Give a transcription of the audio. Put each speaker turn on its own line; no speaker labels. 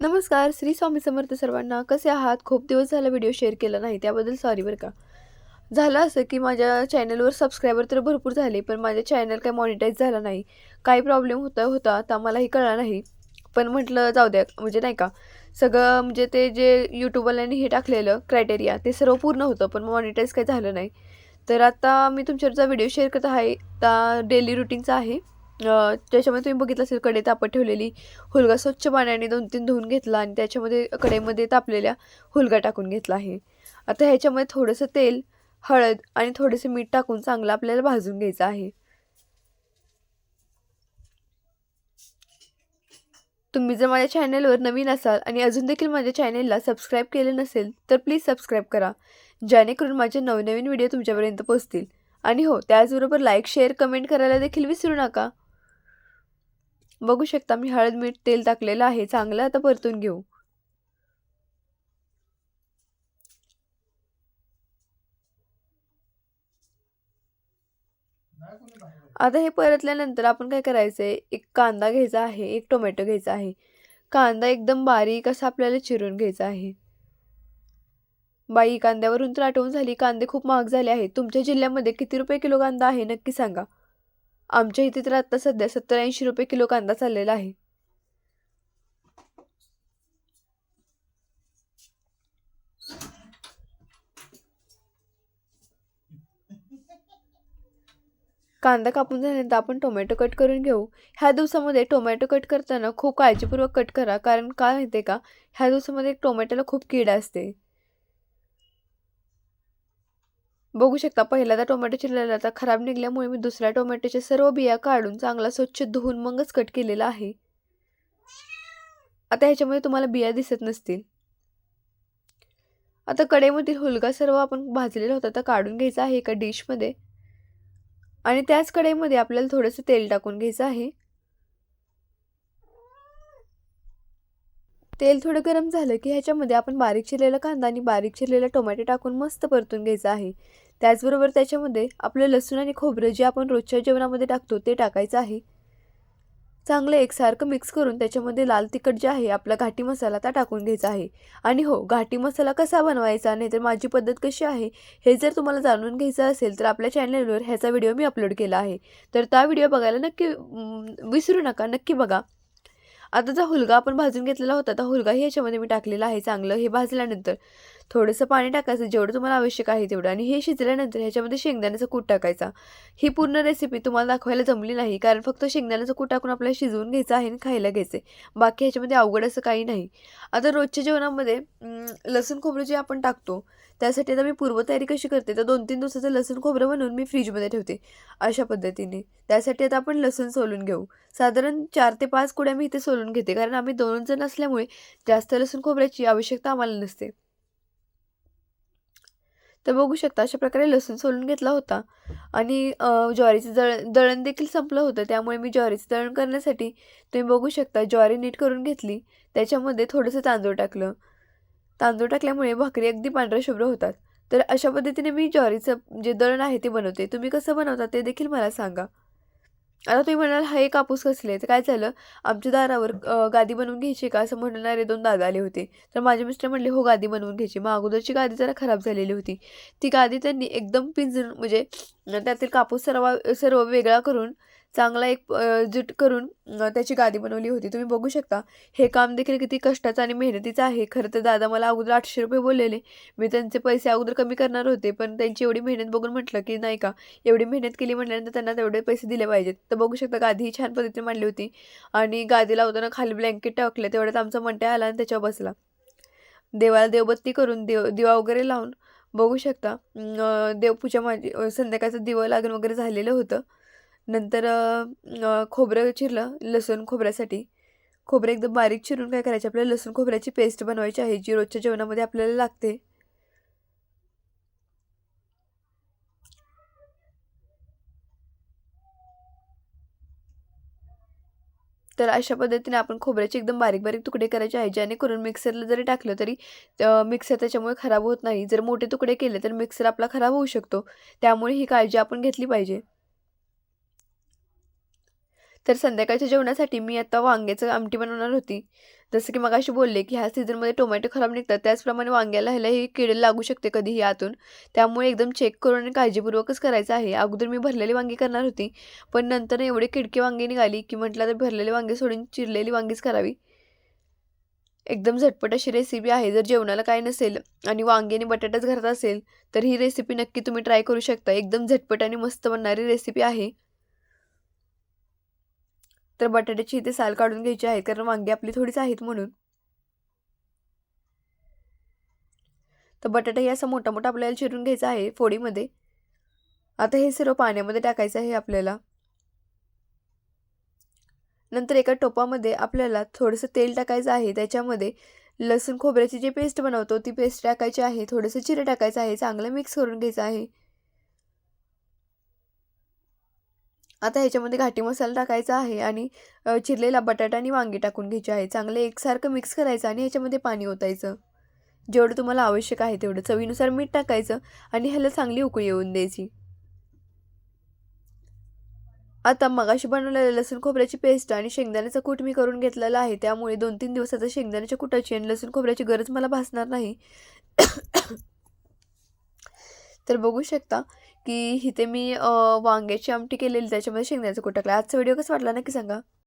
नमस्कार श्री स्वामी समर्थ सर्वांना. कसे आहात? खूप दिवस झाला व्हिडिओ शेअर केला नाही त्याबद्दल सॉरी बरं का. झालं असं की माझ्या चॅनलवर सबस्क्रायबर तर भरपूर झाले पण माझ्या चॅनल काय मॉनिटाईज झाला नाही. काही प्रॉब्लेम होता होता आता मलाही कळला नाही. पण म्हटलं जाऊ द्या. म्हणजे नाही का सगळं म्हणजे ते जे यूट्यूबवाल्यांनी हे टाकलेलं क्रायटेरिया ते सर्व पूर्ण होतं पण मॉनिटाईज काही झालं नाही. तर आता मी तुमच्यावरचा व्हिडिओ शेअर करत आहे. आता डेली रुटीनचा आहे. त्याच्यामध्ये तुम्ही बघितलं असेल कडे तापत ठेवलेली. हुलगा स्वच्छ पाण्याने दोन तीन धुवून घेतला आणि त्याच्यामध्ये कडेमध्ये तापलेल्या हुलगा टाकून घेतला आहे. आता ह्याच्यामध्ये थोडंसं तेल हळद आणि थोडेसे मीठ टाकून चांगलं आपल्याला भाजून घ्यायचं आहे. तुम्ही जर माझ्या चॅनलवर नवीन असाल आणि अजून देखील माझ्या चॅनेलला सबस्क्राईब केले नसेल तर प्लीज सबस्क्राईब करा जेणेकरून माझे नवनवीन व्हिडिओ तुमच्यापर्यंत पोहोचतील. आणि हो त्याचबरोबर लाईक शेअर कमेंट करायला देखील विसरू नका. बघू शकता मी हळद मीठ तेल टाकलेलं आहे. चांगलं आता परतून घेऊ. आता हे परतल्यानंतर आपण काय करायचं आहे एक कांदा घ्यायचा आहे एक टोमॅटो घ्यायचा आहे. कांदा एकदम बारीक असा आपल्याला चिरून घ्यायचा आहे. बाई कांद्यावरून तर आठवण झाली. कांदे खूप महाग झाले आहेत. तुमच्या जिल्ह्यामध्ये किती रुपये किलो कांदा आहे? नक्की सांगा. आमच्या इथे तर आत्ता सध्या सत्तर ऐंशी रुपये किलो कांदा चाललेला आहे. कांदा कापून झाल्यानंतर आपण टोमॅटो कट करून घेऊ. ह्या दिवसामध्ये टोमॅटो कट करताना खूप काळजीपूर्वक कट करा कारण काय माहिती आहे का? ह्या दिवसामध्ये टोमॅटोला खूप कीड असते. बघू शकता पहिल्यांदा टोमॅटो चिरलेला आता खराब निघाल्यामुळे मी दुसऱ्या टोमॅटोच्या सर्व बिया काढून चांगला स्वच्छ धुवून मगच कट केलेला आहे. आता ह्याच्यामध्ये तुम्हाला बिया दिसत नसतील. आता कढईमधील हुलगा सर्व आपण भाजलेला होता तर काढून घ्यायचा आहे एका डिशमध्ये. आणि त्याच कढईमध्ये आपल्याला थोडंसं तेल टाकून घ्यायचं आहे. तेल थोडं गरम झालं की ह्याच्यामध्ये आपण बारीक चिरलेला कांदा आणि बारीक चिरलेला टोमॅटो टाकून मस्त परतून घ्यायचं आहे. त्याचबरोबर त्याच्यामध्ये आपलं लसूण आणि खोबरं जे आपण रोजच्या जेवणामध्ये टाकतो ते टाकायचं आहे. चांगलं एकसारखं मिक्स करून त्याच्यामध्ये लाल तिखट जे आहे आपला घाटी मसाला त्या टाकून घ्यायचा आहे. आणि हो घाटी मसाला कसा बनवायचा नाही तर माझी पद्धत कशी आहे हे जर तुम्हाला जाणून घ्यायचं असेल तर आपल्या चॅनलवर ह्याचा व्हिडिओ मी अपलोड केला आहे. तर त्या व्हिडिओ बघायला नक्की विसरू नका नक्की बघा. आता जो हुलगा आपण भाजून घेतलेला होता तर हुलगाही ह्याच्यामध्ये मी टाकलेला आहे चांगलं हे भाजल्यानंतर थोडंसं पाणी टाकायचं जेवढं तुम्हाला आवश्यक आहे तेवढं. आणि हे शिजल्यानंतर ह्याच्यामध्ये शेंगदाण्याचा कूट टाकायचा. ही पूर्ण रेसिपी तुम्हाला दाखवायला जमली नाही कारण फक्त शेंगदाण्याचं कूट टाकून आपल्याला शिजवून घ्यायचं आहे आणि खायला घ्यायचं आहे. बाकी ह्याच्यामध्ये अवघड असं काही नाही. आता रोजच्या जेवणामध्ये लसूण खोबरं जे आपण टाकतो त्यासाठी आता मी पूर्वतयारी कशी करते तर दोन तीन दिवसाचं लसूण खोबरं बनवून मी फ्रीजमध्ये ठेवते अशा पद्धतीने. त्यासाठी आता आपण लसूण सोलून घेऊ. साधारण चार ते पाच कुड्या मी इथे सोलून घेते कारण आम्ही दोन जण असल्यामुळे जास्त लसूण खोबऱ्याची आवश्यकता आम्हाला नसते. तर बघू शकता अशा प्रकारे लसूण सोलून घेतला होता आणि ज्वारीचं दळ दळण देखील संपलं होतं त्यामुळे मी ज्वारीचं दळण करण्यासाठी तुम्ही बघू शकता ज्वारी नीट करून घेतली त्याच्यामध्ये थोडंसं तांदूळ टाकलं. तांदूळ टाकल्यामुळे भाकरी अगदी पांढऱ्या शुभ्र होतात. तर अशा पद्धतीने मी ज्वारीचं जे दळण आहे ते बनवते. तुम्ही कसं बनवता ते देखील मला सांगा. आता तुम्ही म्हणाल हा एक कापूस कसले? तर काय झालं? आमच्या दारावर गादी बनवून घ्यायची का? असं म्हणणारे दोन दादा आले होते. तर माझे मिस्टर म्हणले हो गादी बनवून घ्यायची. मग अगोदरची गादी जरा खराब झालेली होती. ती गादी त्यांनी एकदम पिंजून म्हणजे त्यातील कापूस सर्व सर्व वेगळा करून चांगला एक जुट करून त्याची गादी बनवली होती. तुम्ही बघू शकता हे काम देखील किती कष्टाचं आणि मेहनतीचं आहे. खरं तर दादा मला अगोदर आठशे रुपये बोललेले. मी त्यांचे पैसे अगोदर कमी करणार होते पण त्यांची एवढी मेहनत बघून म्हटलं की नाही का एवढी मेहनत केली म्हटल्यानंतर त्यांना तेवढे पैसे दिले पाहिजेत. तर बघू शकता गादी ही छान पद्धतीने मांडली होती आणि गादी लावताना खाली ब्लँकेट टाकले तेवढ्यात आमचा मंट्या आला आणि त्याच्यावर बसला. देवाला देवबत्ती करून देव दिवा वगैरे लावून बघू शकता देवपूजा माझी संध्याकाळचं दिवं लागण वगैरे झालेलं होतं. नंतर खोबरं चिरलं लसूण खोबऱ्यासाठी. खोबरं एकदम बारीक चिरून काय करायचे? आपल्याला लसूण खोबऱ्याची पेस्ट बनवायची आहे जी रोजच्या जेवणामध्ये आपल्याला लागते. तर अशा पद्धतीने आपण खोबऱ्याचे एकदम बारीक बारीक तुकडे करायचे आहे जेणेकरून मिक्सरला जरी टाकलं तरी मिक्सर त्याच्यामुळे खराब होत नाही. जर मोठे तुकडे केले तर मिक्सर आपला खराब होऊ शकतो. त्यामुळे ही काळजी आपण घेतली पाहिजे. तर संध्याकाळच्या जेवणासाठी मी आता वांग्याचं आमटी बनवणार होती. जसं की मगाशी बोलले की ह्या सीझनमध्ये टोमॅटो खराब निघतात त्याचप्रमाणे वांग्याला ह्यालाही किडे लागू शकते कधीही आतून त्यामुळे एकदम चेक करून आणि काळजीपूर्वकच करायचं आहे. अगोदर मी भरलेली वांगी करणार होती पण नंतर एवढे किडकी वांगी निघाली की म्हटलं तर भरलेली वांगी सोडून चिरलेली वांगीच करावी. एकदम झटपट अशी रेसिपी आहे. जर जेवणाला काय नसेल आणि वांगी आणि बटाटाच घरात असेल तर ही रेसिपी नक्की तुम्ही ट्राय करू शकता. एकदम झटपट आणि मस्त बनणारी रेसिपी आहे. तर बटाट्याची इथे साल काढून घ्यायची आहे कारण वांगी आपली थोडीच आहेत म्हणून. तर बटाटा असा मोठा मोठा आपल्याला चिरून घ्यायचा आहे फोडीमध्ये. आता हे सर्व पाण्यामध्ये टाकायचं आहे आपल्याला. नंतर एका टोपामध्ये आपल्याला थोडंसं तेल टाकायचं आहे त्याच्यामध्ये लसूण खोबऱ्याची जी पेस्ट बनवतो ती पेस्ट टाकायची आहे थोडंसं जिरं टाकायचं आहे चांगलं मिक्स करून घ्यायचं आहे. आता ह्याच्यामध्ये घाटी मसाला टाकायचा आहे आणि चिरलेला बटाटा आणि वांगी टाकून घ्यायचे आहे. चांगलं एकसारखं मिक्स करायचं आणि ह्याच्यामध्ये पाणी ओतायचं. जेवढं तुम्हाला आवश्यक आहे तेवढं. चवीनुसार मीठ टाकायचं आणि ह्याला चांगली उकळी येऊन द्यायची. आता मगाशी बनवलेलं लसूण खोबऱ्याची पेस्ट आणि शेंगदाण्याचा कूट मी करून घेतलेला आहे. त्यामुळे दोन तीन दिवसाचा शेंगदाण्याच्या कुटाची आणि लसूण खोबऱ्याची गरज मला भासणार नाही. तर बघू शकता की इथे मी वांग्याची आमटी केलेली त्याच्यामध्ये शेंगण्याचं कूट टाकला आजचा व्हिडिओ कसा वाटला नक्की सांगा.